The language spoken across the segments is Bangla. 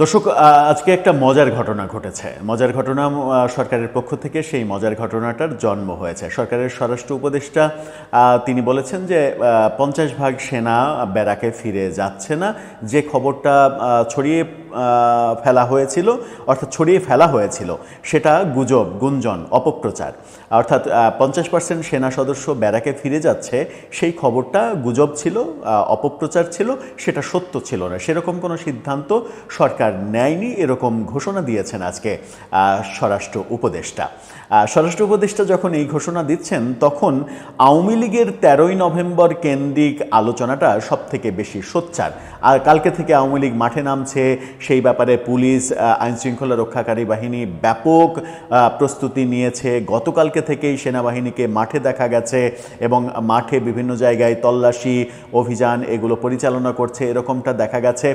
দর্শক আজকে একটা মজার ঘটনা ঘটেছে। মজার ঘটনা সরকারের পক্ষ থেকে সেই মজার ঘটনাটার জন্ম হয়েছে। সরকারের স্বরাষ্ট্র উপদেষ্টা তিনি বলেছেন যে পঞ্চাশ ভাগ সেনা ব্যারাকে ফিরে যাচ্ছে না। যে খবরটা ছড়িয়ে ফেলা হয়েছিল, অর্থাৎ ছড়িয়ে ফেলা হয়েছিল, সেটা গুজব, গুঞ্জন, অপপ্রচার। অর্থাৎ পঞ্চাশ পার্সেন্ট সেনা সদস্য ব্যারাকে ফিরে যাচ্ছে, সেই খবরটা গুজব ছিল অপপ্রচার ছিল, সেটা সত্য ছিল না। সেরকম কোনো সিদ্ধান্ত সরকার নেয়নি এরকম ঘোষণা দিয়েছেন আজকে স্বরাষ্ট্র উপদেষ্টা। স্বরাষ্ট্র উপদেষ্টা যখন এই ঘোষণা দিচ্ছেন, তখন আওয়ামী লীগের তেরোই নভেম্বর কেন্দ্রিক আলোচনাটা সব থেকে বেশি সোচ্চার। আর কালকে থেকে আওয়ামী লীগ মাঠে নামছে, সেই ব্যাপারে পুলিশ আইন শৃঙ্খলা রক্ষাকারী বাহিনী ব্যাপক প্রস্তুতি নিয়েছে। গতকালকে থেকেই সেনাবাহিনীকে মাঠে দেখা গেছে এবং মাঠে বিভিন্ন জায়গায় তল্লাশি, অভিযান এগুলো পরিচালনা করছে, এরকমটা দেখা গেছে।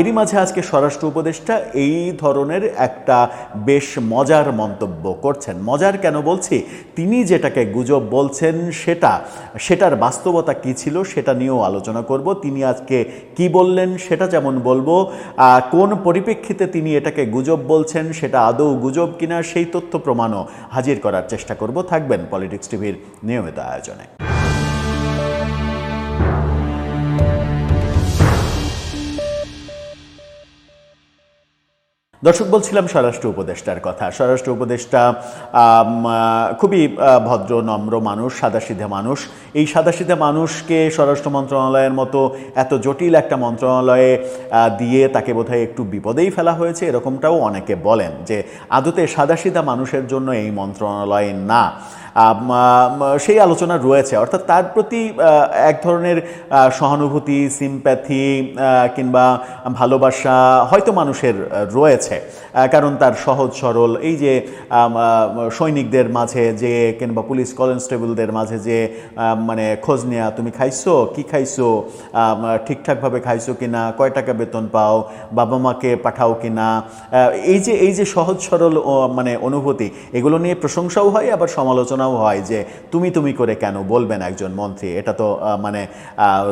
এরই মাঝে আজকে স্বরাষ্ট্র উপদেষ্টা এই ধরনের একটা বেশ মজার মন্তব্য করছেন। মজার কেন বলছি? তিনি যেটাকে গুজব বলছেন সেটা, সেটার বাস্তবতা কি ছিল সেটা নিয়েও আলোচনা করব। তিনি আজকে কি বললেন সেটা যেমন বলব কোন পরিপ্রেক্ষিতে তিনি এটাকে গুজব বলছেন সেটা আদৌ গুজব কিনা সেই তথ্য প্রমাণও হাজির করার চেষ্টা করব। থাকবেন পলিটিক্স টিভির নিয়মিত আয়োজনে। দর্শক, বলছিলাম স্বরাষ্ট্র উপদেষ্টার কথা। স্বরাষ্ট্র উপদেষ্টা খুবই ভদ্র, নম্র মানুষ, সাদাসিধে মানুষ। এই সাদাসিধে মানুষকে স্বরাষ্ট্র মন্ত্রণালয়ের মতো এত জটিল একটা মন্ত্রণালয়ে দিয়ে তাকে বোধহয় একটু বিপদেই ফেলা হয়েছে, এরকমটাও অনেকে বলেন যে আদতে সাদাসিধা মানুষের জন্য এই মন্ত্রণালয় না। সেই আলোচনা রয়েছে। অর্থাৎ তার প্রতি এক ধরনের সহানুভূতি সিম্প্যাথি কিংবা ভালোবাসা হয়তো মানুষের রয়েছে। কারণ তার সহজ, সরল, এই যে সৈনিকদের মাঝে যে, কিংবা পুলিশ কনস্টেবলদের মাঝে যে মানে খোঁজ নেয়া, তুমি খাইছো? কি খাইছো? ঠিকঠাকভাবে খাইছো কি না কয় টাকা বেতন পাও? বাবা মাকে পাঠাও কি না এই যে এই যে সহজ, সরল মানে অনুভূতি, এগুলো নিয়ে প্রশংসাও হয়, আবার সমালোচনাও হয় যে তুমি তুমি করে কেন বলবেন একজন মন্ত্রী? এটা তো মানে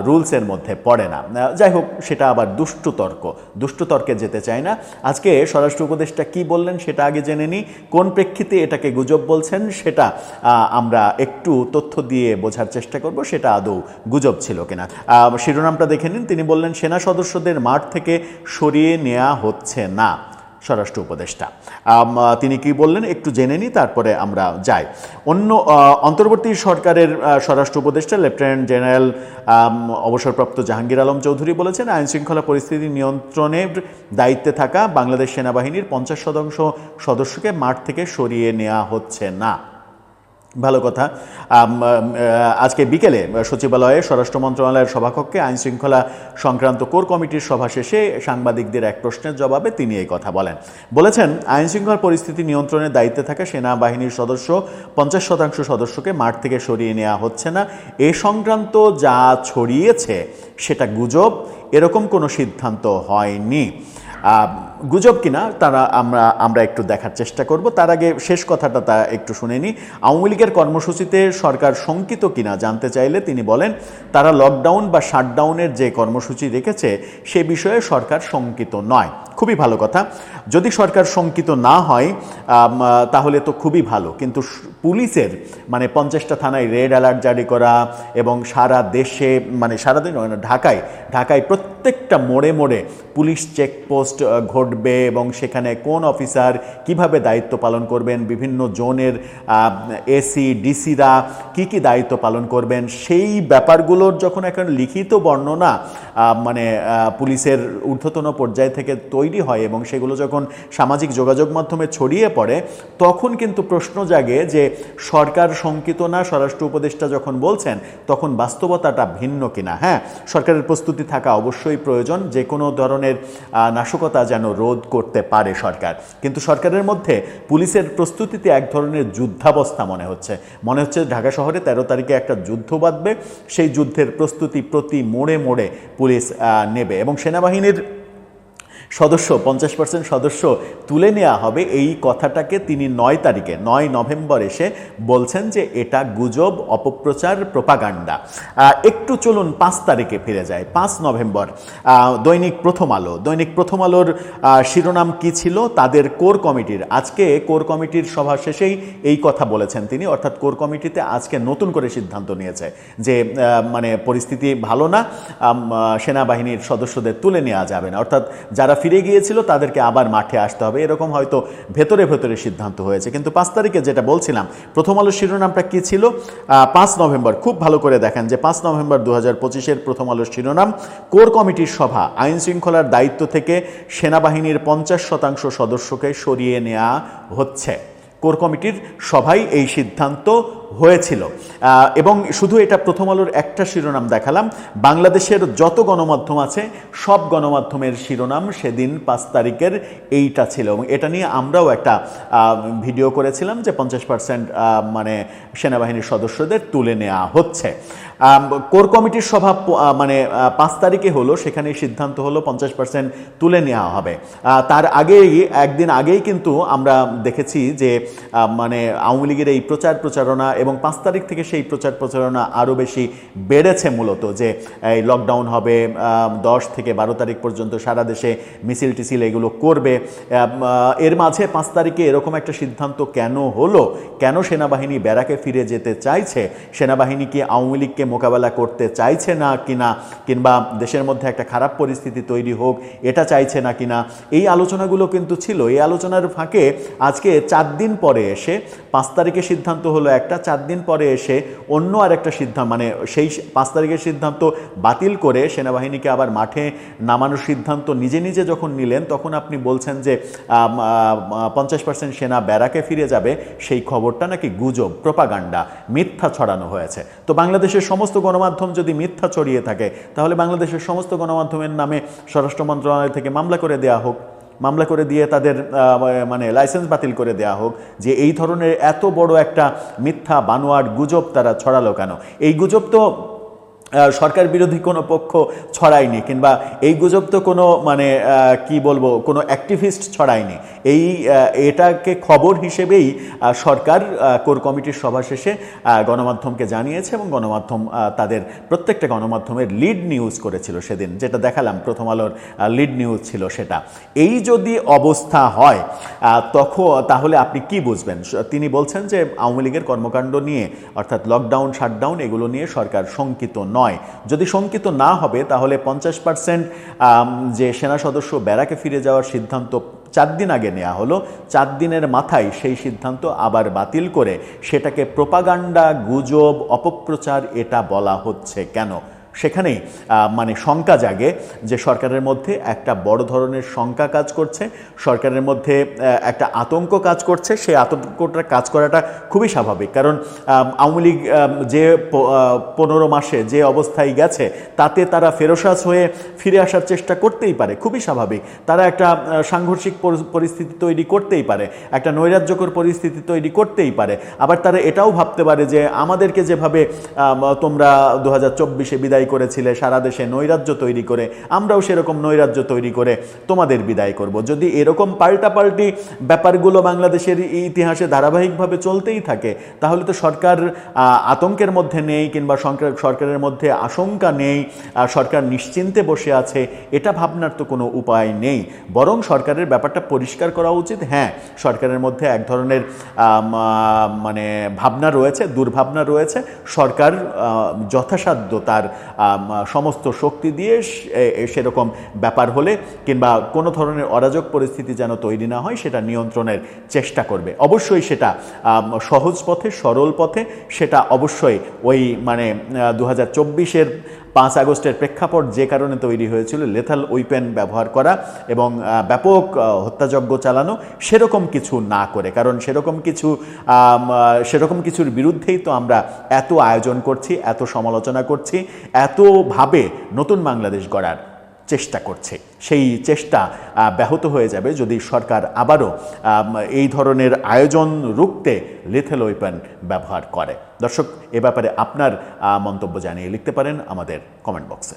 রুলসের মধ্যে পড়ে না। যাই হোক, সেটা আবার দুষ্টু তর্ক। দুষ্টু তর্কে যেতে চাই না। আজকে স্বরাষ্ট্র উপদেষ্টা কি বললেন সেটা আগে জেনে নিই। কোন প্রেক্ষিতে এটাকে গুজব বলছেন সেটা আমরা একটু তথ্য দিয়ে বোঝার চেষ্টা করব, সেটা আদৌ গুজব ছিল কিনা। শিরোনামটা দেখে নিন। তিনি বললেন, সেনা সদস্যদের মাঠ থেকে সরিয়ে নেওয়া হচ্ছে না। স্বরাষ্ট্র উপদেষ্টা। তিনি কি বললেন একটু জেনে নিই তারপরে আমরা যাই। অন্য অন্তর্বর্তী সরকারের স্বরাষ্ট্র উপদেষ্টা লেফটেন্যান্ট জেনারেল অবসরপ্রাপ্ত জাহাঙ্গীর আলম চৌধুরী বলেছেন আইন শৃঙ্খলা পরিস্থিতি নিয়ন্ত্রণের দায়িত্বে থাকা বাংলাদেশ সেনাবাহিনীর পঞ্চাশ শতাংশ সদস্যকে মাঠ থেকে সরিয়ে নেওয়া হচ্ছে না। ভালো কথা। আজকে বিকেলে সচিবালয়ে স্বরাষ্ট্র মন্ত্রণালয়ের সভাকক্ষে আইন শৃঙ্খলা সংক্রান্ত কোর কমিটির সভা শেষে সাংবাদিকদের এক প্রশ্নের জবাবে তিনি এই কথা বলেন। বলেছেন, আইন শৃঙ্খলা পরিস্থিতি নিয়ন্ত্রণের দায়িত্বে থাকা সেনাবাহিনীর সদস্য পঞ্চাশ শতাংশ সদস্যকে মাঠ থেকে সরিয়ে নেওয়া হচ্ছে না। এ সংক্রান্ত যা ছড়িয়েছে, সেটা গুজব। এরকম কোনো সিদ্ধান্ত হয়নি। গুজব কিনা, তারা আমরা আমরা একটু দেখার চেষ্টা করব। তার আগে শেষ কথাটা তা একটু শুনে নিই আওয়ামী লীগের কর্মসূচিতে সরকার শঙ্কিত কিনা জানতে চাইলে তিনি বলেন, তারা লকডাউন বা শাটডাউনের যে কর্মসূচি রেখেছে, সে বিষয়ে সরকার শঙ্কিত নয়। খুবই ভালো কথা। যদি সরকার শঙ্কিত না হয় তাহলে তো খুবই ভালো। কিন্তু পুলিশের মানে পঞ্চাশটা থানায় রেড অ্যালার্ট জারি করা এবং সারা দেশে মানে সারা না, ঢাকায় ঢাকায় প্রত্যেকটা মোড়ে মোড়ে পুলিশ চেকপোস্ট ঘটবে এবং সেখানে কোন অফিসার কীভাবে দায়িত্ব পালন করবেন বিভিন্ন জোনের এসি ডিসিরা কি কি দায়িত্ব পালন করবেন সেই ব্যাপারগুলোর যখন এখন লিখিত বর্ণনা মানে পুলিশের ঊর্ধ্বতন পর্যায় থেকে তৈরি হয় এবং সেগুলো যখন সামাজিক যোগাযোগ মাধ্যমে ছড়িয়ে পড়ে, তখন কিন্তু প্রশ্ন জাগে যে সরকার শঙ্কিত না? স্বরাষ্ট্র উপদেষ্টা যখন বলছেন, তখন বাস্তবতাটা ভিন্ন কিনা? হ্যাঁ সরকারের প্রস্তুতি থাকা অবশ্যই প্রয়োজন, যে কোনো ধরনের নাশকতা যেন রোধ করতে পারে সরকার। কিন্তু সরকারের মধ্যে পুলিশের প্রস্তুতিতে এক ধরনের যুদ্ধাবস্থা মনে হচ্ছে। মনে হচ্ছে ঢাকা শহরে তেরো তারিখে একটা যুদ্ধ বাঁধবে, সেই যুদ্ধের প্রস্তুতি প্রতি মোড়ে মোড়ে পুলিশ নেবে এবং সেনাবাহিনীর সদস্য, পঞ্চাশ পার্সেন্ট সদস্য তুলে নেওয়া হবে। এই কথাটাকে তিনি নয় তারিখে, নয় নভেম্বর এসে বলছেন যে এটা গুজব, অপপ্রচার, প্রপাগান্ডা। একটু চলুন পাঁচ তারিখে ফিরে যায় পাঁচ নভেম্বর দৈনিক প্রথম আলো। দৈনিক প্রথম আলোর শিরোনাম কি ছিল? তাদের কোর কমিটির। আজকে কোর কমিটির সভা শেষেই এই কথা বলেছেন তিনি। অর্থাৎ কোর কমিটিতে আজকে নতুন করে সিদ্ধান্ত নিয়েছে যে মানে পরিস্থিতি ভালো না সেনাবাহিনীর সদস্যদের তুলে নেওয়া যাবে না। অর্থাৎ যারা ফিরে গিয়েছিল তাদেরকে আবার মাঠে আসতে হবে। এরকম হয়তো ভেতরে ভেতরে সিদ্ধান্ত হয়েছে। কিন্তু পাঁচ তারিখে যেটা বলছিলাম, প্রথম আলো শিরোনামটা কী ছিল? পাঁচ নভেম্বর। খুব ভালো করে দেখেন যে পাঁচ নভেম্বর দু হাজার পঁচিশের প্রথম আলোর শিরোনাম, কোর কমিটির সভা। আইন শৃঙ্খলার দায়িত্ব থেকে সেনাবাহিনীর পঞ্চাশ শতাংশ সদস্যকে সরিয়ে নেওয়া হচ্ছে। কোর কমিটির সভায় এই সিদ্ধান্ত হয়েছিল। এবং শুধু এটা প্রথম আলোর একটা শিরোনাম দেখালাম। বাংলাদেশের যত গণমাধ্যম আছে, সব গণমাধ্যমের শিরোনাম সেদিন পাঁচ তারিখের এইটা ছিল। এবং এটা নিয়ে আমরাও একটা ভিডিও করেছিলাম যে পঞ্চাশ পার্সেন্ট মানে সেনাবাহিনীর সদস্যদের তুলে নেওয়া হচ্ছে। কোর কমিটির সভা মানে পাঁচ তারিখে হলো সেখানে সিদ্ধান্ত হলো পঞ্চাশ পার্সেন্ট তুলে নেওয়া হবে। তার আগেই, একদিন আগেই কিন্তু আমরা দেখেছি যে মানে আওয়ামী লীগের এই প্রচার প্রচারণা এবং পাঁচ তারিখ থেকে সেই প্রচার প্রচারণা আরও বেশি বেড়েছে মূলত যে, এই লকডাউন হবে দশ থেকে বারো তারিখ পর্যন্ত সারা দেশে মিছিল টিছিল এগুলো করবে। এর মাঝে পাঁচ তারিখে এরকম একটা সিদ্ধান্ত কেন হলো? কেন সেনাবাহিনী ব্যারাকে ফিরে যেতে চাইছে? সেনাবাহিনী কি আওয়ামী লীগকে মোকাবেলা করতে চাইছে না কিনা? কিংবা দেশের মধ্যে একটা খারাপ পরিস্থিতি তৈরি হোক, এটা চাইছে না কিনা? এই আলোচনাগুলো কিন্তু ছিল। এই আলোচনার ফাঁকে আজকে চার দিন পরে এসে পাঁচ তারিখে সিদ্ধান্ত হলো একটা, চার দিন পরে এসে অন্য আর একটা সিদ্ধান্ত মানে সেই পাঁচ তারিখের সিদ্ধান্ত বাতিল করে সেনাবাহিনীকে আবার মাঠে নামানোর সিদ্ধান্ত নিজে নিজে যখন নিলেন, তখন আপনি বলছেন যে পঞ্চাশ পার্সেন্ট সেনা ব্যারাকে ফিরে যাবে, সেই খবরটা নাকি গুজব, প্রপাগান্ডা, মিথ্যা ছড়ানো হয়েছে। তো বাংলাদেশের সমস্ত গণমাধ্যম যদি মিথ্যা ছড়িয়ে থাকে, তাহলে বাংলাদেশের সমস্ত গণমাধ্যমের নামে স্বরাষ্ট্র মন্ত্রণালয় থেকে মামলা করে দেওয়া হোক। মামলা করে দিয়ে তাদের মানে লাইসেন্স বাতিল করে দেয়া হোক, যে এই ধরনের এত বড় একটা মিথ্যা বানোয়ার গুজব তারা ছড়ালো কেন? এই গুজব তো সরকার বিরোধী কোনো পক্ষ ছড়ায়নি কিংবা এই গুজব তো কোনো মানে কি বলব, কোনো অ্যাক্টিভিস্ট ছড়ায়নি। এই এটাকে খবর হিসেবেই সরকার কোর কমিটির সভা শেষে গণমাধ্যমকে জানিয়েছে এবং গণমাধ্যম তাদের প্রত্যেকটা গণমাধ্যমের লিড নিউজ করেছিল সেদিন, যেটা দেখালাম, প্রথম আলোর লিড নিউজ ছিল সেটা। এই যদি অবস্থা হয় তখন তাহলে আপনি কি বুঝবেন? তিনি বলছেন যে আওয়ামী লীগের কর্মকাণ্ড নিয়ে, অর্থাৎ লকডাউন শাটডাউন এগুলো নিয়ে সরকার শঙ্কিত নয়। যদি শঙ্কিত না হবে, তাহলে পঞ্চাশ পার্সেন্ট যে সেনা সদস্য ব্যারাকে ফিরে যাওয়ার সিদ্ধান্ত চার দিন আগে নেওয়া হলো, চার দিনের মাথায় সেই সিদ্ধান্ত আবার বাতিল করে সেটাকে প্রোপাগান্ডা, গুজব, অপপ্রচার, এটা বলা হচ্ছে কেন? সেখানেই মানে শঙ্কা জাগে যে সরকারের মধ্যে একটা বড় ধরনের শঙ্কা কাজ করছে, সরকারের মধ্যে একটা আতঙ্ক কাজ করছে, সেই আতঙ্কটা কাজ করাটা খুবই স্বাভাবিক। কারণ আওয়ামী লীগ যে পনেরো মাসে যে অবস্থায় গেছে, তাতে তারা ফেরোসাস হয়ে ফিরে আসার চেষ্টা করতেই পারে, খুবই স্বাভাবিক। তারা একটা সাংঘর্ষিক পরিস্থিতি তৈরি করতেই পারে, একটা নৈরাজ্যকর পরিস্থিতি তৈরি করতেই পারে। আবার তারা এটাও ভাবতে পারে যে আমাদেরকে যেভাবে তোমরা দু হাজার চব্বিশে বিদায় করেছিলে, সারা দেশে নৈরাজ্য তৈরি করে, আমরাও সেরকম নৈরাজ্য তৈরি করে তোমাদের বিদায় করব। যদি এরকম পাল্টাপাল্টি ব্যাপারগুলো বাংলাদেশের ইতিহাসে ধারাবাহিকভাবে চলতেই থাকে, তাহলে তো সরকার আতঙ্কের মধ্যে নেই কিংবা সরকারের মধ্যে আশঙ্কা নেই সরকার নিশ্চিন্তে বসে আছে, এটা ভাবনার তো কোনো উপায় নেই। বরং সরকারের ব্যাপারটা পরিষ্কার করা উচিত হ্যাঁ সরকারের মধ্যে এক ধরনের মানে ভাবনা রয়েছে, দুর্ভাবনা রয়েছে, সরকার যথাসাধ্য তার সমস্ত শক্তি দিয়ে সেরকম ব্যাপার হলে কিংবা কোনো ধরনের অরাজক পরিস্থিতি যেন তৈরি না হয়, সেটা নিয়ন্ত্রণের চেষ্টা করবে। অবশ্যই সেটা সহজ পথে, সরল পথে, সেটা অবশ্যই ওই মানে দু হাজার পাঁচ আগস্টের প্রেক্ষাপট যে কারণে তৈরি হয়েছিল লেথাল ওইপেন ব্যবহার করা এবং ব্যাপক হত্যাযজ্ঞ চালানো, সেরকম কিছু না করে। কারণ সেরকম কিছু সেরকম কিছুর বিরুদ্ধেই তো আমরা এত আয়োজন করছি, এত সমালোচনা করছি, এতভাবে নতুন বাংলাদেশ গড়ার। চেষ্টা করছে। সেই চেষ্টা ব্যাহত হয়ে যাবে যদি সরকার আবারও এই ধরনের আয়োজন রুখতে লিথেল ওয়েপন ব্যবহার করে। দর্শক, এ ব্যাপারে আপনার মন্তব্য জানিয়ে লিখতে পারেন আমাদের কমেন্ট বক্সে